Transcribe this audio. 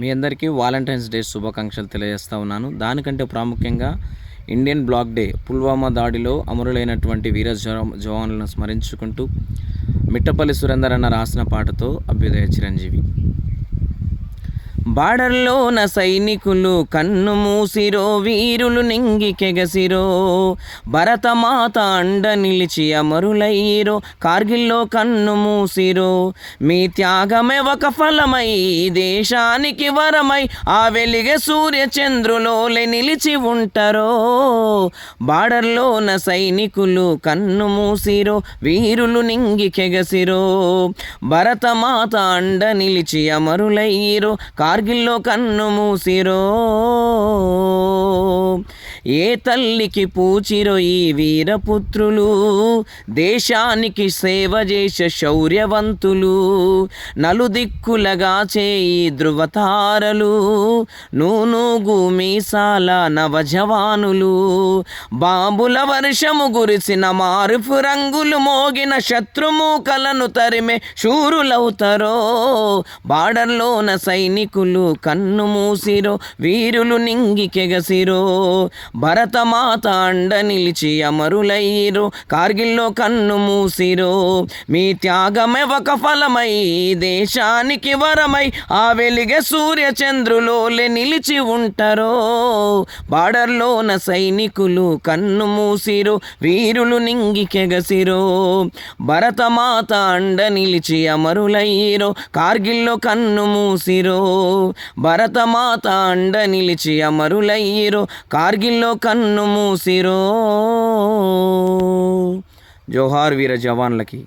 మీ అందరికీ Valentine's day శుభాకాంక్షలు తెలియజేస్తా ఉన్నాను. దానికంటే ప్రాముఖ్యంగా ఇండియన్ బ్లాక్ డే పుల్వామా దాడిలో అమరులైనటువంటి వీర జవాన్లను స్మరించుకుంటూ మిట్టపల్లి సురేందర్ అన్న రాసిన పాటతో అభ్యుదయ చిరంజీవి. బార్డర్లోన సైనికులు కన్ను మూసిరో వీరులు నింగికెగసిరో భరతమాత అండ నిలిచి అమరులయ్యిరో కార్గిల్లో కన్ను మూసిరో. మీ త్యాగమే ఒక ఫలమై ఈ దేశానికి వరమై ఆ వెలిగే సూర్యచంద్రులోలే నిలిచి ఉంటారో. బార్డర్లోన సైనికులు కన్ను మూసిరో వీరులు నింగికెగసిరో భరతమాత అండ నిలిచి అమరులయ్యిరో కార్గిల్లో కన్ను మూసిరో. ఏ తల్లికి పూచిరో ఈ వీరపుత్రులు? దేశానికి సేవ చేసే శౌర్యవంతులు నలుదిక్కులగా చేయి ధృవతారలు నూనూగు మీసాల నవజవానులు బాంబుల వర్షము గురిసిన మారుపు రంగులు మోగిన శత్రుమూకలను తరిమే శూరులవుతారో బార్డర్లోన సైనికులు కన్ను మూసిరో వీరులు నింగికెగసిరో భరతమాత అండ నిలిచి అమరులయ్యిరు కార్గిల్లో కన్ను మూసిరో. మీ త్యాగమే ఒక ఫలమై దేశానికి వరమై ఆ వెలిగే సూర్యచంద్రులోలే నిలిచి ఉంటారో. బార్డర్లోన సైనికులు కన్ను మూసిరు వీరులు నింగికెగసిరో భరతమాత అండ నిలిచి అమరులయ్యిరు కార్గిల్లో కన్ను మూసిరో. భరతమాత అండ నిలిచి కార్గిల్ కార్గిల్లో కన్ను మూసిరో. జోహార్ వీర జవాన్లకి